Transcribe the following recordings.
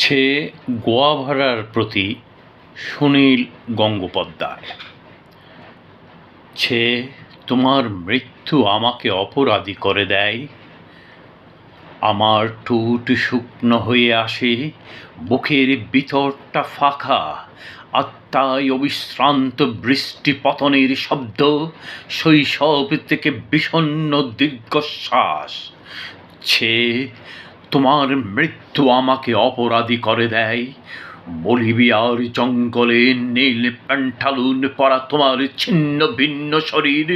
ছে গোয়াভারার প্রতি সুনীল গঙ্গোপাধ্যায়। ছে তোমার মৃত্যু আমাকে অপরাধী করে দেয়, আমার ঠোঁট শুকনো হয়ে আসে, বুকের ভিতরটা ফাঁকা, আত্মায় অবিশ্রান্ত বৃষ্টি পতনের শব্দ, শৈশব থেকে বিষণ্ণ দীর্ঘশ্বাস। ছে তোমার মৃত্যু আমাকে অপরাধী করে দেয়। বলিভিয়ার জঙ্গলে নীল প্যান্টালুন পরা তোমার ছিন্ন ভিন্ন শরীর,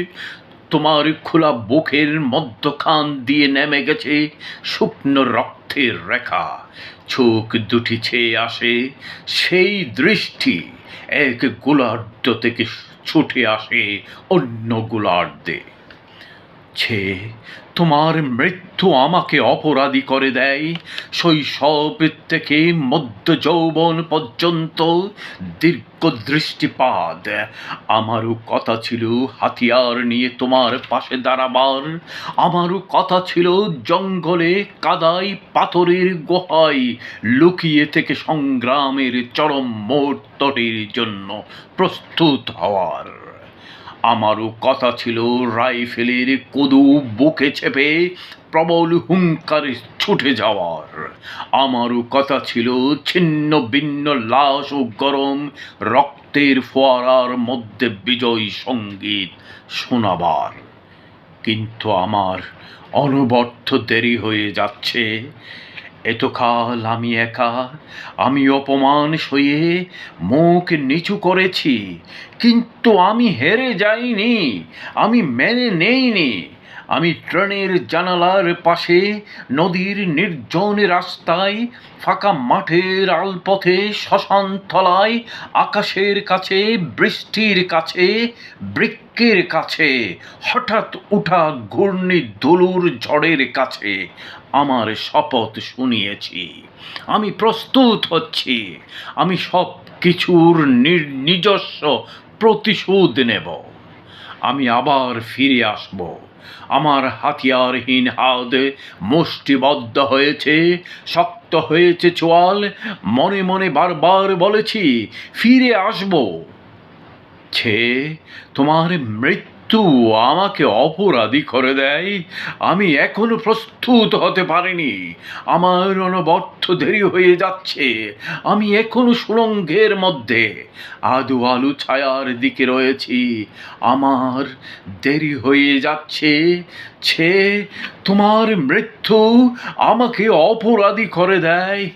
তোমার খোলা বুকের মধ্যখান দিয়ে নেমে গেছে শুকনো রক্তের রেখা। চোখ দুটি ছেয়ে আসে সেই দৃষ্টি, এক গোলার্ধ থেকে ছুটে আসে অন্য গোলার্ধে। ছে তোমার মৃত্যু আমাকে অপরাধী করে দেয়। শৈশব থেকে মধ্য যৌবন পর্যন্ত দীর্ঘ দৃষ্টিপাত আমারও কথা ছিল হাতিয়ার নিয়ে তোমার পাশে দাঁড়াবার। আমারও কথা ছিল জঙ্গলে কাদাই পাথরের গুহায় লুকিয়ে থেকে সংগ্রামের চরম মুহূর্তটির জন্য প্রস্তুত হওয়ার। আমারও কথা ছিল, রাইফেলের কদু বুকে চেপে প্রবল হুঙ্কারে ছুটে যাওয়ার। আমারও কথা ছিল, ছিন্ন ভিন্ন লাশ ও গরম রক্তের ফোয়ারার মধ্যে বিজয় সংগীত শোনাবার। কিন্তু আমার অনবর্থ দেরি হয়ে যাচ্ছে। এতকাল আমি একা, আমি অপমান সয়ে মুখ নিচু করেছি, কিন্তু আমি হেরে যাইনি, আমি মেনে নেইনি। আমি ট্রেনের জানালার পাশে নদীর নির্জন রাস্তায় ফাঁকা মাঠের আলপথে শ্মশান তলায়, আকাশের কাছে, বৃষ্টির কাছে বৃক্ষের কাছে, হঠাৎ উঠা ঘূর্ণি দোলুর ঝড়ের কাছে আমার শপথ শুনিয়েছি। আমি প্রস্তুত হচ্ছি। আমি সব কিছুর নিজস্ব প্রতিশোধ নেব। আমি আবার ফিরে আসব। আমার হাতিয়ারহীন হাত মুষ্টিবদ্ধ হয়েছে, শক্ত হয়েছে চোয়াল, মনে মনে বারবার বলেছি, ফিরে আসব। ছে, তোমার মৃত্যু আমাকে অপরাধী করে দেয়। আমি এখনও প্রস্তুত হতে পারিনি। আমার অনবর্থ দেরি হয়ে যাচ্ছে। আমি এখনও সুরঙ্গের মধ্যে। আদু আলু ছায়ার দিকে রয়েছি। আমার দেরি হয়ে যাচ্ছে। ছে, তোমার মৃত্যু আমাকে অপরাধী করে দেয়।